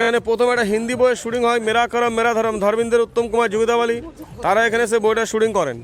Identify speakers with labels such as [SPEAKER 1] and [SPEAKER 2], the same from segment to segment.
[SPEAKER 1] এখানে প্রথম একটা হিন্দি বইয়ের শুটিং হয়, মেরা করম, মেরা ধরম ধর্মেন্দ্র উত্তম কুমার জুগিদাবালি তারা এখানে সে বইটা শুটিং করেন।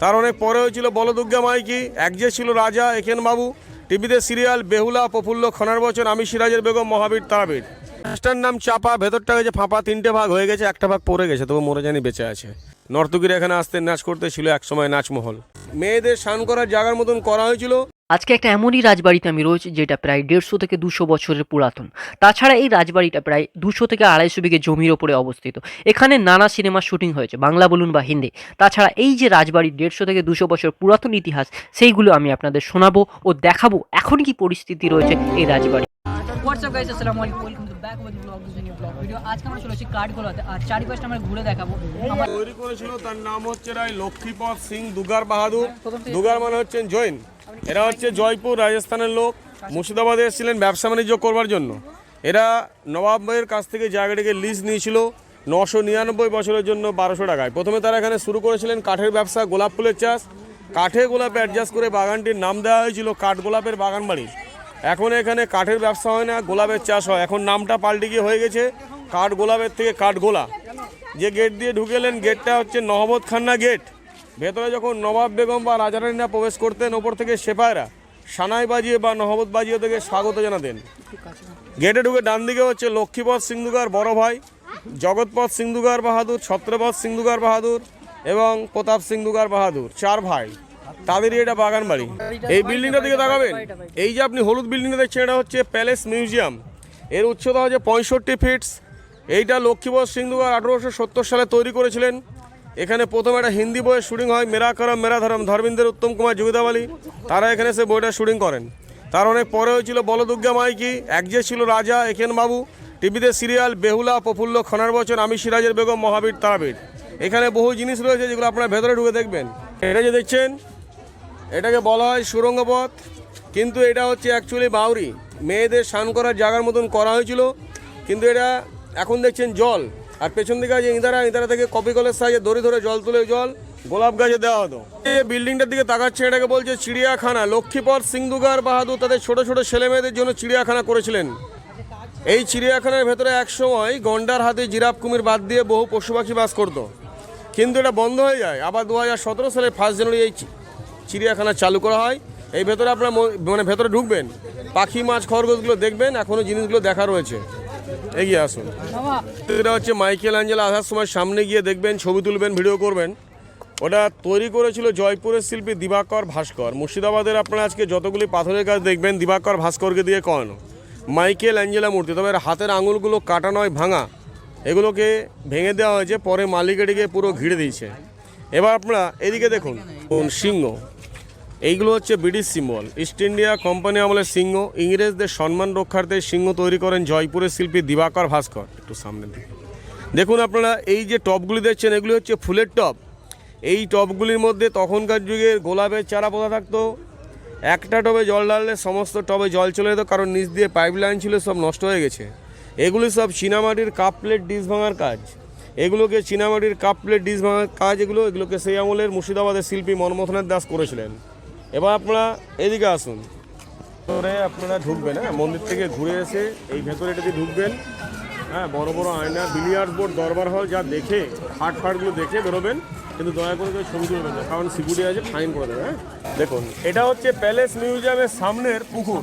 [SPEAKER 1] তার অনেক পরে হয়েছিল বলদুর্গা মাইকি, এক যে ছিল রাজা একেন বাবু, টিভিতে সিরিয়াল, বেহুলা, প্রফুল্ল খনার বচন, আমি সিরাজের বেগম, মহাবীর তারাবীর। লাস্টার নাম চাপা, ভেতরটা গেছে ফাঁপা, তিনটে ভাগ হয়ে গেছে, একটা ভাগ পড়ে গেছে, তবু মরে জানি বেঁচে আছে। নর্তকীরা এখানে আসতে নাচ করতে ছিল একসময় নাচমহল। মেয়েদের স্নান করার জায়গার মতন করা হয়েছিল।
[SPEAKER 2] আজকে একটা এমনই রাজবাড়িতে আমি রয়েছি যেটা প্রায় দেড়শো থেকে দুশো বছরের পুরাতন। তাছাড়া এই রাজবাড়িটা প্রায় দুশো থেকে আড়াইশো বিঘে জমির ওপরে অবস্থিত। এখানে নানা সিনেমার শুটিং হয়েছে বাংলা বলুন বা হিন্দি। তাছাড়া এই যে রাজবাড়ির দেড়শো থেকে দুশো বছর পুরাতন ইতিহাস সেইগুলো আমি আপনাদের শোনাবো ও দেখাবো এখন কি পরিস্থিতি রয়েছে এই রাজবাড়ি। হোয়াটসঅ্যাপ গাইস আসসালামু আলাইকুম welcome to back with blog this new blog video আজকে আমরা চলে এসেছি কাঠগোলাতে। আর চারিপাশটা আমরা ঘুরে দেখাবো।
[SPEAKER 1] তৈরি করেছিল তার নাম হচ্ছে রায় লক্ষ্মীপদ সিং দুগার বাহাদুর। দুগার মানে হচ্ছেন জৈন। এরা হচ্ছে জয়পুর রাজস্থানের লোক। মুর্শিদাবাদে এসেছিলেন ব্যবসা বাণিজ্য করবার জন্য। এরা নবাবের কাছ থেকে জায়গাটিকে লিজ নিয়েছিল নশো নিরানব্বই বছরের জন্য বারোশো টাকায়। প্রথমে তারা এখানে শুরু করেছিলেন কাঠের ব্যবসা গোলাপ ফুলের চাষ। কাঠে গোলাপে অ্যাডজাস্ট করে বাগানটির নাম দেওয়া হয়েছিল কাঠ গোলাপের বাগান বাড়ি। এখন এখানে কাঠের ব্যবসা হয় না গোলাপের চাষ হয়। এখন নামটা পাল্টে গিয়ে হয়ে গেছে কাঠ গোলাপের থেকে কাঠ গোলা। যে গেট দিয়ে ঢুকেলেন গেটটা হচ্ছে নহবত খান্না গেট ভেতরে যখন নবাব বেগম বা রাজারানীরা প্রবেশ করতেন, ওপর থেকে সেপায়রা সানাই বাজিয়ে বা নহবত বাজিয়ে থেকে স্বাগত জানাতেন। গেটে ঢুকে ডান দিকে হচ্ছে লক্ষ্মীপদ সিংদুগার বড় ভাই, জগৎপদ সিংদুগার বাহাদুর, ছত্রপদ সিংদুগার বাহাদুর এবং প্রতাপ সিংদুগার বাহাদুর, চার ভাই। তাদেরই এটা বাগান বাড়ি এই বিল্ডিংটা দিকে তাকাবেন, এই যে আপনি হলুদ বিল্ডিংটা দেখছেন, এটা হচ্ছে প্যালেস মিউজিয়াম। এর উচ্চতা হচ্ছে পঁয়ষট্টি ফিটস এইটা লক্ষ্মীপদ সিংদুগার আঠেরোশো সত্তর সালে তৈরি করেছিলেন। এখানে প্রথম একটা হিন্দি বইয়ের শুটিং হয়, মেরা করম, মেরা ধরম ধর্মেন্দ্র উত্তম কুমার জুগিদাবালি তারা এখানে সে বইটা শুটিং করেন। তার অনেক পরে হয়েছিল বলদুর্গা মাইকি, এক যে ছিল রাজা একেন বাবু, টিভিতে সিরিয়াল, বেহুলা, প্রফুল্ল, খনার বচন, আমি সিরাজের বেগম, মহাবীর, তারাবীর। এখানে বহু জিনিস রয়েছে যেগুলো আপনারা ভেতরে ঢুকে দেখবেন। এটা যে দেখছেন, এটাকে বলা হয় সুরঙ্গ পথ কিন্তু এটা হচ্ছে অ্যাকচুয়ালি বাউরি। মেয়েদের স্নান করার জায়গার মতন করা হয়েছিল, কিন্তু এটা এখন দেখছেন জল। আর পেছন দিকে আছে ইঁদারা ইঁদারা থেকে কপি কলের সাহায্যে দড়ি ধরে জল তুলে জল, গোলাপ গাছে দেওয়া হতো। এই বিল্ডিংটার দিকে তাকাচ্ছে, এটাকে বলছে চিড়িয়াখানা। লক্ষ্মীপদ সিংদুগার বাহাদুর তাদের ছোট ছোট ছেলে মেয়েদের জন্য চিড়িয়াখানা করেছিলেন। এই চিড়িয়াখানার ভেতরে এক সময় গন্ডার হাতে, জিরাফ, কুমির বাদ দিয়ে বহু পশু পাখি বাস করতো। কিন্তু এটা বন্ধ হয়ে যায়। আবার দু হাজার সতেরো সালে ফার্স্ট জানুয়ারি এই চিড়িয়াখানা চালু করা হয়। এই ভেতরে আপনার মানে ভেতরে ঢুকবেন। পাখি, মাছ, খরগোশগুলো দেখবেন। এখনও জিনিসগুলো দেখা রয়েছে। এগিয়ে আসুন। এটা হচ্ছে মাইকেল অ্যাঞ্জেলা আসার সময় সামনে গিয়ে দেখবেন ছবি তুলবেন ভিডিও করবেন। ওটা তৈরি করেছিল জয়পুরের শিল্পী দিবাকর ভাস্কর। মুর্শিদাবাদের আপনারা আজকে যতগুলি পাথরের কাজ দেখবেন দিবাকর ভাস্করকে দিয়ে করানো। মাইকেল অ্যাঞ্জেলা মূর্তি। তবে হাতের আঙুলগুলো কাটা নয় ভাঙা। এগুলোকে ভেঙে দেওয়া হয়েছে পরে মালিক এটিকে পুরো ঘিরে দিয়েছে। এবার আপনারা এদিকে দেখুন সিংহ। এইগুলো হচ্ছে British symbol. East India Company আমলের সিংহ, ইংরেজদের সম্মান রক্ষার্থে সিংহ তৈরি করেন জয়পুরের শিল্পী দিবাকর ভাস্কর। একটু সামনে দিকে দেখুন আপনারা, এই যে টপগুলি দেখছেন, এগুলি হচ্ছে ফুলের টপ। এই টপগুলির মধ্যে তখনকার যুগে গোলাপের চারা পোতা থাকতো। একটা টবে জল ঢাললে সমস্ত টবে জল চলে যেত কারণ নিচ দিয়ে পাইপ লাইন ছিল, সব নষ্ট হয়ে গেছে। এগুলি সব চীনামাটির কাপ প্লেট ডিশ ভাঙার কাজ। এগুলোকে চীনামাটির কাপ প্লেট ডিশ ভাঙার কাজ এগুলো, এগুলোকে সেই আমলের মুর্শিদাবাদের শিল্পী মনমথনাথ দাস করেছিলেন। এবার আপনারা এদিকে আসুন। ভেতরে আপনারা ঢুকবেন হ্যাঁ? মন্দির থেকে ঘুরে এসে এই ভেতরে এটাতে ঢুকবেন হ্যাঁ? বড় বড় আয়না বিলিয়ার্ড বোর্ড দরবার হল যা দেখে হাট ফাটগুলো দেখে বেরোবেন কিন্তু দয়া করে কেউ ছবি তুলবেন না কারণ সিকিউরিটি আছে ফাইন করে দেবে হ্যাঁ? দেখুন। এটা হচ্ছে প্যালেস মিউজিয়ামের সামনের পুকুর।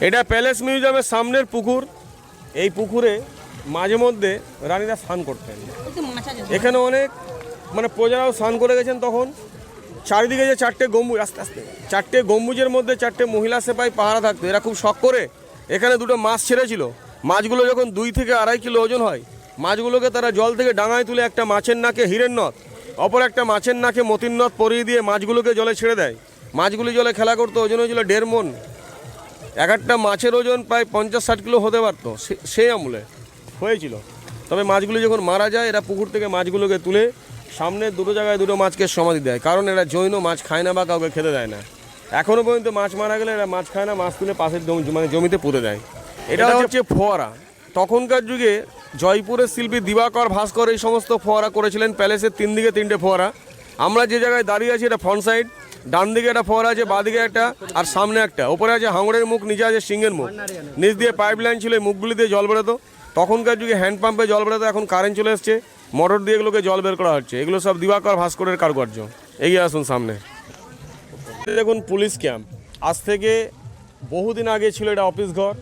[SPEAKER 1] এটা প্যালেস মিউজিয়ামের সামনের পুকুর। এই পুকুরে মাঝে মধ্যে রানীরা স্নান করতেন। এখানে অনেক মানে প্রজারাও স্নান করে গেছেন তখন। চারিদিকে যে চারটে গম্বুজ, আস্তে আস্তে। চারটে গম্বুজের মধ্যে চারটে মহিলা সেপাই পাহারা থাকতো। এরা খুব শখ করে এখানে দুটো মাছ ছেড়েছিল। মাছগুলো যখন দুই থেকে আড়াই কিলো ওজন হয়, মাছগুলোকে তারা জল থেকে ডাঙায় তুলে একটা মাছের নাকে হীরের নথ অপর একটা মাছের নাকে মতির নথ পরিয়ে দিয়ে মাছগুলোকে জলে ছেড়ে দেয়। মাছগুলি জলে খেলা করতো, ওজন হয়েছিল দেড় মন। এক একটা মাছের ওজন প্রায় পঞ্চাশ ষাট কিলো হতে পারতো। সেই আমলে হয়েছিল। তবে মাছগুলি যখন মারা যায়, এরা পুকুর থেকে মাছগুলোকে তুলে সামনে দুটো জায়গায় দুটো মাছকে সমাধি দেয়। কারণ এরা জৈন মাছ খায় না বা কাউকে খেতে দেয় না। এখনও পর্যন্ত মাছ মারা গেলে এরা মাছ খায় না মাছ তুলে পাশের জমি মানে জমিতে পুঁতে দেয়। এটা হচ্ছে ফোয়ারা। তখনকার যুগে জয়পুরের শিল্পী দিবাকর ভাস্কর এই সমস্ত ফোয়ারা করেছিলেন। প্যালেসের তিন দিকে তিনটে ফোয়ারা। আমরা যে জায়গায় দাঁড়িয়ে আছি এটা ফ্রন্ট সাইড ডান দিকে একটা ফোয়ারা আছে বাঁ দিকে একটা আর সামনে একটা। ওপরে আছে হাঙড়ের মুখ নিচে আছে সিংহের মুখ। নিচ দিয়ে পাইপ লাইন ছিল এই মুখগুলি দিয়ে জল বেরোতো। তখনকার যুগে হ্যান্ড পাম্পে জল বেরোতো এখন কারেন্ট চলে এসছে। মোটর দিয়ে এগুলোকে জল বের করা হচ্ছে। এগুলো সব দিবাকর ভাস্করের কারুকার্য। এগিয়ে আসুন সামনে। দেখুন পুলিশ ক্যাম্প। আজ থেকে বহুদিন আগে ছিল এটা অফিস ঘর।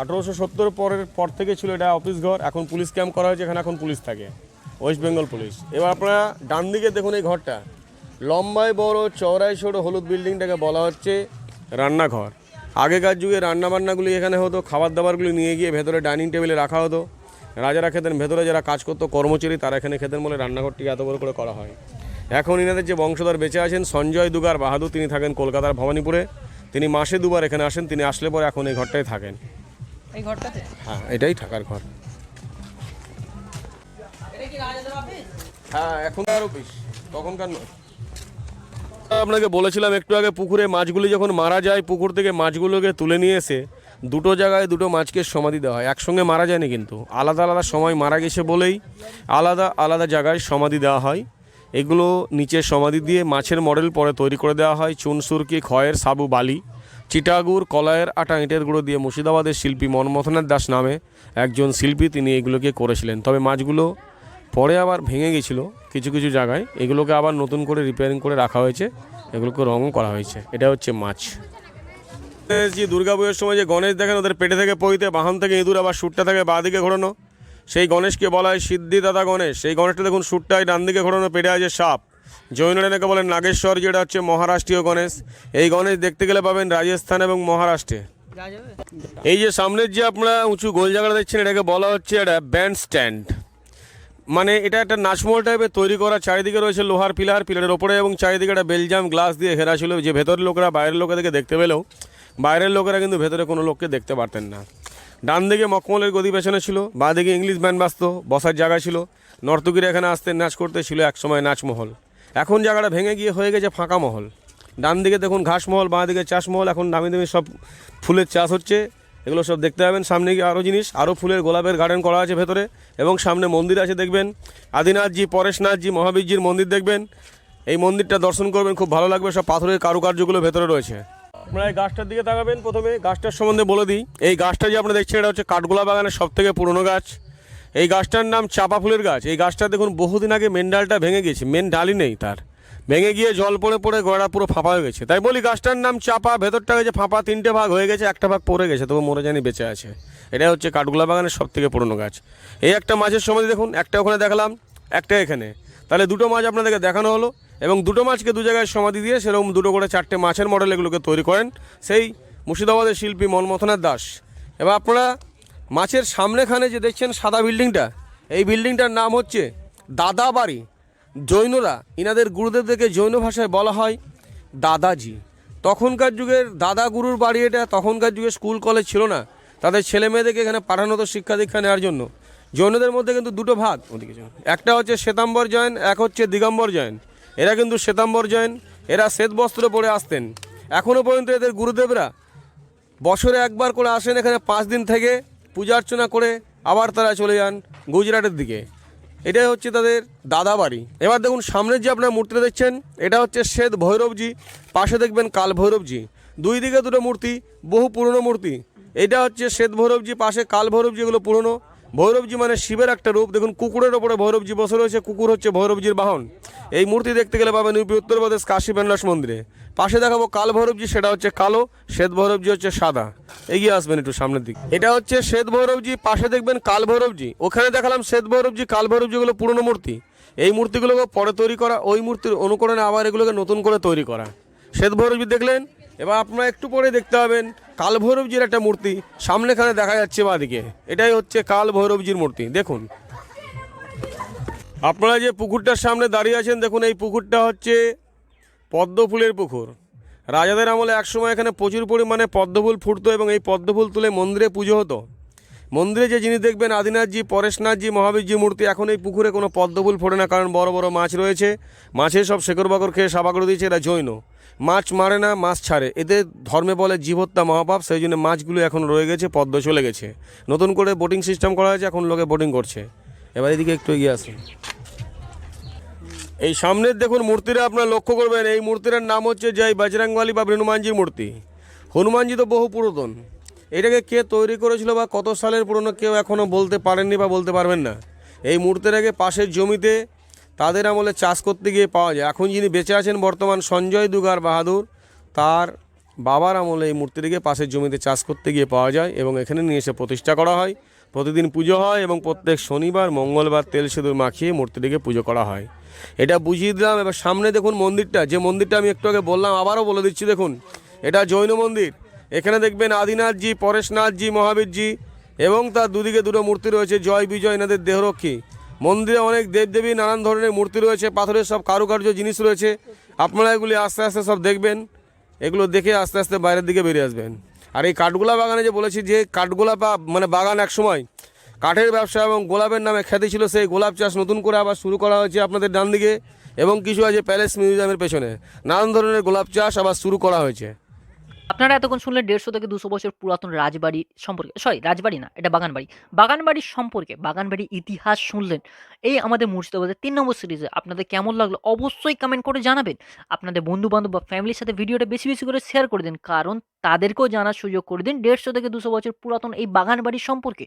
[SPEAKER 1] আঠেরোশো সত্তর পরের পর থেকে ছিল এটা অফিস ঘর। এখন পুলিশ ক্যাম্প করা হয়েছে, এখানে এখন পুলিশ থাকে। West Bengal police. এবার আপনারা ডান দিকে দেখুন এই ঘরটা। লম্বায় বড়, চওড়ায় ছোট, হলুদ বিল্ডিংটাকে বলা হচ্ছে রান্নাঘর। আগেকার যুগে রান্নাবান্নাগুলি এখানে হতো খাবার দাবারগুলি নিয়ে গিয়ে ভেতরে ডাইনিং টেবিলে রাখা হতো। রাজারা খেতেন ভেতরে যারা কাজ করতো কর্মচারী তারা এখানে খেতেন বলে রান্নাঘরটিকে এত বড় করে করা হয়। এখন ইনাদের যে বংশধর বেঁচে আছেন সঞ্জয় দুগার বাহাদুর তিনি থাকেন কলকাতার ভবানীপুরে। তিনি মাসে দুবার এখানে আসেন তিনি আসলে পরে এখন এই ঘরটায় থাকেন।
[SPEAKER 2] এই ঘরটাতে?
[SPEAKER 1] হ্যাঁ এটাই থাকার ঘর। হ্যাঁ অফিস তখনকার নয়। আপনাকে বলেছিলাম একটু আগে পুকুরে মাছগুলি যখন মারা যায় পুকুর থেকে মাছগুলোকে তুলে নিয়ে এসে দুটো জায়গায় দুটো মাছকে সমাধি দেওয়া হয়। একসঙ্গে মারা যায়নি কিন্তু। আলাদা আলাদা সময় মারা গেছে বলেই আলাদা আলাদা জায়গায় সমাধি দেওয়া হয়। এগুলো নিচে সমাধি দিয়ে মাছের মডেল পরে তৈরি করে দেওয়া হয়। চুন সুরকি খয়ের, সাবু, বালি চিটাগুড় কলায়ের আটা, ইটের গুঁড়ো দিয়ে মুর্শিদাবাদের শিল্পী মনমথনাথ দাস নামে একজন শিল্পী তিনি এগুলোকে করেছিলেন। তবে মাছগুলো পরে আবার ভেঙে গেছিল কিছু কিছু জায়গায়। এগুলোকে আবার নতুন করে রিপেয়ারিং করে রাখা হয়েছে। এগুলোকে রঙও করা হয়েছে। এটা হচ্ছে মাছ। যে দুর্গা পুজোর সময় যে গণেশ দেখেন ওদের পেটে থেকে পইতে বাহন থেকে ইঁদুর, আবার সুটটা থাকে বাঁ দিকে ঘোরানো। সেই গণেশকে বলা হয় সিদ্ধিদাতা গণেশ। সেই গণেশটা দেখুন সুটটায় ডান দিকে ঘোরানো, পেটে আছে সাপ। জৈনরা এটাকে বলেন নাগেশ্বর, যেটা হচ্ছে মহারাষ্ট্রীয় গণেশ। এই গণেশ দেখতে গেলে পাবেন রাজস্থান এবং মহারাষ্ট্রে। এই যে সামনের যে আপনারা উঁচু গোল জায়গাটা দেখছেন, এটাকে বলা হচ্ছে একটা ব্যান্ড স্ট্যান্ড মানে এটা একটা নাচমহল টাইপের তৈরি করা। চারিদিকে রয়েছে লোহার পিলার, পিলারের ওপরে এবং চারিদিকে একটা বেলজাম, গ্লাস দিয়ে ঘেরা ছিল। যে ভেতরের লোকরা, বাইরের লোকেদেরকে দেখতে পেলেও বাইরের লোকেরা কিন্তু ভেতরে কোনো লোককে দেখতে পারতেন না। ডান দিকে মকমলের গদি পেছনে ছিল, বাঁ দিকে ইংলিশ ব্যান্ড বাজতো, বসার জায়গা ছিল। নর্তকীরা এখানে আসতেন, নাচ করতে ছিল একসময় নাচমহল। এখন জায়গাটা ভেঙে গিয়ে হয়ে গেছে ফাঁকা মহল। ডান দিকে দেখুন ঘাসমহল, বাঁ দিকে চাষমহল, এখন দামি দামি সব ফুলের চাষ হচ্ছে। এগুলো সব দেখতে পাবেন, সামনে গিয়ে আরও জিনিস আরও ফুলের গোলাপের গার্ডেন করা আছে ভেতরে এবং সামনে মন্দির আছে দেখবেন। আদিনাথজি, পরেশনাথজি, মহাবীরজির মন্দির দেখবেন। এই মন্দিরটা দর্শন করবেন, খুব ভালো লাগবে, সব পাথরের কারুকার্যগুলো ভেতরে রয়েছে। আপনারা এই গাছটার দিকে তাকাবেন প্রথমে। গাছটার সম্বন্ধে বলে দিই। এই গাছটা যে আপনারা দেখছেন, এটা হচ্ছে কাঠগোলা বাগানের সব থেকে পুরনো গাছ। এই গাছটার নাম চাপা ফুলের গাছ। এই গাছটা দেখুন, বহুদিন আগে মেন ডালটা ভেঙে গেছে, মেন ডালই নেই তার। ভেঙে গিয়ে জল পড়ে পড়ে গোড়া পুরো ফাঁপা হয়ে গেছে। তাই বলি গাছটার নাম চাপা, ভেতরটা হয়েছে ফাঁপা, তিনটে ভাগ হয়ে গেছে, একটা ভাগ পড়ে গেছে, তবু মরে জানি বেঁচে আছে। এটা হচ্ছে কাঠগোলা বাগানের সব থেকে পুরনো গাছ। এই একটা মাছের সমাধি দেখুন, একটা ওখানে দেখালাম, একটা এখানে। তাহলে দুটো মাছ আপনাদেরকে দেখানো হলো। এবং দুটো মাছকে দু জায়গায় সমাধি দিয়ে সেরকম দুটো করে চারটে মাছের মডেল এগুলোকে তৈরি করেন। সেই মুর্শিদাবাদের শিল্পী মনমথনাথ দাস। এবার আপনারা মাছের সামনেখানে যে দেখছেন সাদা বিল্ডিংটা, এই বিল্ডিংটার নাম হচ্ছে দাদা বাড়ি জৈনরা, ইনাদের গুরুদেবদেরকে জৈন ভাষায় বলা হয় দাদাজি। তখনকার যুগের দাদা গুরুর বাড়ি এটা, তখনকার যুগে স্কুল কলেজ ছিল না। তাদের ছেলে মেয়েদেরকে এখানে পাঠানো হতো শিক্ষা দীক্ষা নেওয়ার জন্য। জৈনদের মধ্যে কিন্তু দুটো ভাগ। একটা হচ্ছে শ্বেতাম্বর জৈন, এক হচ্ছে দিগম্বর জৈন। এরা কিন্তু শ্বেতাম্বর জৈন। এরা শ্বেত বস্ত্র পরে আসতেন। এখনও পর্যন্ত এদের গুরুদেবরা বছরে একবার করে আসেন এখানে পাঁচ দিন থেকে পূজা অর্চনা করে আবার তারা চলে যান গুজরাটের দিকে। এটাই হচ্ছে তাদের দাদা বাড়ি। এবার দেখুন, সামনের যে আপনার মূর্তিটা দেখছেন, এটা হচ্ছে শ্বেত ভৈরবজি। পাশে দেখবেন কাল ভৈরবজি। দুই দিকে দুটো মূর্তি, বহু পুরনো মূর্তি। এটা হচ্ছে শ্বেত ভৈরবজি, পাশে কাল ভৈরবজি, এগুলো পুরনো। ভৈরবজি মানে শিবের একটা রূপ। দেখুন, কুকুরের ওপরে ভৈরবজি বসে রয়েছে, কুকুর হচ্ছে ভৈরবজির বাহন। এই মূর্তি দেখতে গেলে পাবেন ইউপি উত্তরপ্রদেশ কাশী, বেনারস মন্দিরে। পাশে দেখাবো কাল ভৈরবজি, সেটা হচ্ছে কালো, শ্বেত ভৈরবজি হচ্ছে সাদা। এগিয়ে আসবেন একটু সামনের দিকে। এটা হচ্ছে শ্বেত ভৈরবজি, পাশে দেখবেন কাল ভৈরবজি। ওখানে দেখালাম শ্বেত ভৈরবজি, কাল ভৈরবজিগুলো পুরনো মূর্তি। এই মূর্তিগুলোকে পরে তৈরি করা, ওই মূর্তির অনুকরণে আবার এগুলোকে নতুন করে তৈরি করা। শ্বেত ভৈরবজি দেখলেন এবার আপনারা একটু পরে দেখতে পাবেন কাল ভৈরবজির একটা মূর্তি। সামনেখানে দেখা যাচ্ছে বাদিকে এটাই হচ্ছে কাল ভৈরবজির মূর্তি। দেখুন। আপনারা যে পুকুরটার সামনে দাঁড়িয়ে আছেন, দেখুন, এই পুকুরটা হচ্ছে পদ্ম ফুলের পুকুর। রাজাদের আমলে একসময় এখানে প্রচুর পরিমাণে পদ্ম ফুল ফুটতো এবং এই পদ্ম ফুল তুলে মন্দিরে পুজো হতো। মন্দিরে যে জিনিস দেখবেন আদিনাথজি, পরেশনাথজি, মহাবীরজি মূর্তি, এখন এই পুকুরে কোনো পদ্ম ফুল ফোটে না, কারণ বড় বড় মাছ রয়েছে। মাছের সব শেকড় বাকড় খেয়ে সাবা করে দিয়েছে, এরা জৈন। মাছ মারে না, মাছ ছাড়ে। এদের ধর্মে বলে জীবহত্যা মহাপাপ, সেই জন্য মাছগুলো এখন রয়ে গেছে, পদ্ম চলে গেছে। নতুন করে বোটিং সিস্টেম করা হয়েছে, এখন লোকে বোটিং করছে। এবার এদিকে একটু এগিয়ে আসুন এই সামনের দেখুন মূর্তিটা আপনারা লক্ষ্য করবেন, এই মূর্তিটার নাম হচ্ছে জয় বজরংবালী বা হনুমানজির মূর্তি। হনুমানজি তো বহু পুরাতন। এটাকে কে তৈরি করেছিল বা কত সালের পুরনো কেউ এখনও বলতে পারেননি বা বলতে পারবেন না। এই মূর্তিটাকে পাশের জমিতে তাদের আমলে চাষ করতে গিয়ে পাওয়া যায়। এখন যিনি বেঁচে আছেন বর্তমান সঞ্জয় দুগার বাহাদুর, তার বাবার আমলে এই মূর্তিটিকে পাশের জমিতে চাষ করতে গিয়ে পাওয়া যায় এবং এখানে নিয়ে এসে প্রতিষ্ঠা করা হয়। প্রতিদিন পুজো হয় এবং প্রত্যেক শনিবার, মঙ্গলবার তেল সিঁদুর মাখিয়ে মূর্তিটিকে পুজো করা হয়। এটা বুঝিয়ে দিলাম, এবার সামনে দেখুন মন্দিরটা। যে মন্দিরটা আমি একটু আগে বললাম, আবারও বলে দিচ্ছি, দেখুন, এটা জৈন মন্দির। এখানে দেখবেন আদিনাথজি, পরেশনাথজি, মহাবীরজি এবং তার দুদিকে দুটো মূর্তি রয়েছে, জয় বিজয়, এনাদের দেহরক্ষী। মন্দিরে অনেক দেবদেবী, নানান ধরনের মূর্তি রয়েছে, পাথরের সব কারুকার্য জিনিস রয়েছে। আপনারা এগুলি আস্তে আস্তে সব দেখবেন, এগুলো দেখে আস্তে আস্তে বাইরের দিকে বেরিয়ে আসবেন। আর এই কাঠগোলা বাগানে যে বলেছি যে কাঠগোলা বা মানে বাগান এক সময় কাঠের ব্যবসা এবং গোলাপের নামে খ্যাতি ছিল, সেই গোলাপ চাষ নতুন করে আবার শুরু করা হয়েছে আপনাদের ডান দিকে এবং কিছু আছে প্যালেস মিউজিয়ামের পেছনে। নানান ধরনের গোলাপ চাষ আবার শুরু করা হয়েছে।
[SPEAKER 2] আপনারা এতক্ষণ শুনলেন দেড়শো থেকে দুশো বছর পুরাতন রাজবাড়ি সম্পর্কে সরি রাজবাড়ি না, এটা বাগানবাড়ি। বাগানবাড়ির সম্পর্কে, বাগানবাড়ির ইতিহাস শুনলেন। এই আমাদের মুর্শিদাবাদের তিন নম্বর সিরিজে আপনাদের কেমন লাগল অবশ্যই কমেন্ট করে জানাবেন। আপনাদের বন্ধু বান্ধব বা ফ্যামিলির সাথে ভিডিওটা বেশি বেশি করে শেয়ার করে দিন, কারণ তাদেরকেও জানার সুযোগ করে দিন দেড়শো থেকে দুশো বছর পুরাতন এই বাগানবাড়ির সম্পর্কে।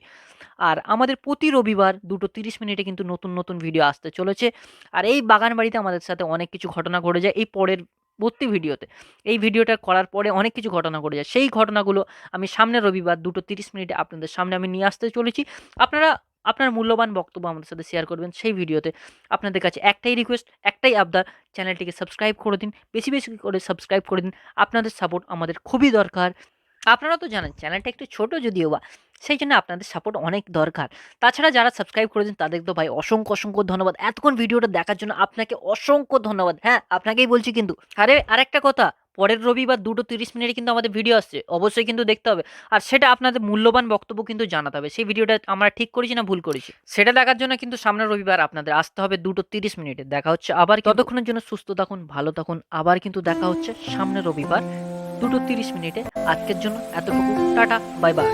[SPEAKER 2] আর আমাদের প্রতি রবিবার দুটো তিরিশ মিনিটে কিন্তু নতুন নতুন ভিডিও আসতে চলেছে। আর এই বাগানবাড়িতে আমাদের সাথে অনেক কিছু ঘটনা ঘটে যায়। এই পরের ভর্তি ভিডিওতে। এই ভিডিওটা করার পরে অনেক কিছু ঘটনা ঘটে যায়। সেই ঘটনাগুলো আমি সামনে রবিবার দুটো তিরিশ মিনিটে আপনাদের সামনে আমি নিয়ে আসতে চলেছি। আপনারা, আপনার মূল্যবান বক্তব্য আমাদের সাথে শেয়ার করবেন সেই ভিডিওতে। আপনাদের কাছে একটাই রিকোয়েস্ট একটাই আবদার চ্যানেলটিকে সাবস্ক্রাইব করে দিন, বেশি বেশি করে সাবস্ক্রাইব করে দিন। আপনাদের সাপোর্ট আমাদের খুবই দরকার। আপনারা তো জানেন চ্যানেলটা একটু ছোট যদিও বা, সেই জন্য আপনাদের সাপোর্ট অনেক দরকার। তাছাড়া যারা সাবস্ক্রাইব করেছেন তাদের তো ভাই অসংখ্য অসংখ্য ধন্যবাদ। এতক্ষণ ভিডিওটা দেখার জন্য আপনাকে অসংখ্য ধন্যবাদ। হ্যাঁ আপনাকেই বলছি কিন্তু, আরে, আরেকটা কথা, পরের রবিবার দুটো তিরিশ মিনিটে কিন্তু আমাদের ভিডিও আসছে, অবশ্যই কিন্তু দেখতে হবে। আর সেটা আপনাদের মূল্যবান বক্তব্য কিন্তু জানাতে হবে। সেই ভিডিওটা আমরা ঠিক করেছি না ভুল করেছি? সেটা দেখার জন্য কিন্তু সামনের রবিবার আপনাদের আসতে হবে দুটো তিরিশ মিনিটে। দেখা হচ্ছে আবার ততক্ষণের জন্য সুস্থ থাকুন, ভালো থাকুন। আবার কিন্তু দেখা হচ্ছে সামনের রবিবার। দুটো তিরিশ মিনিটে আজকের জন্য এতটুকু। Tata bye bye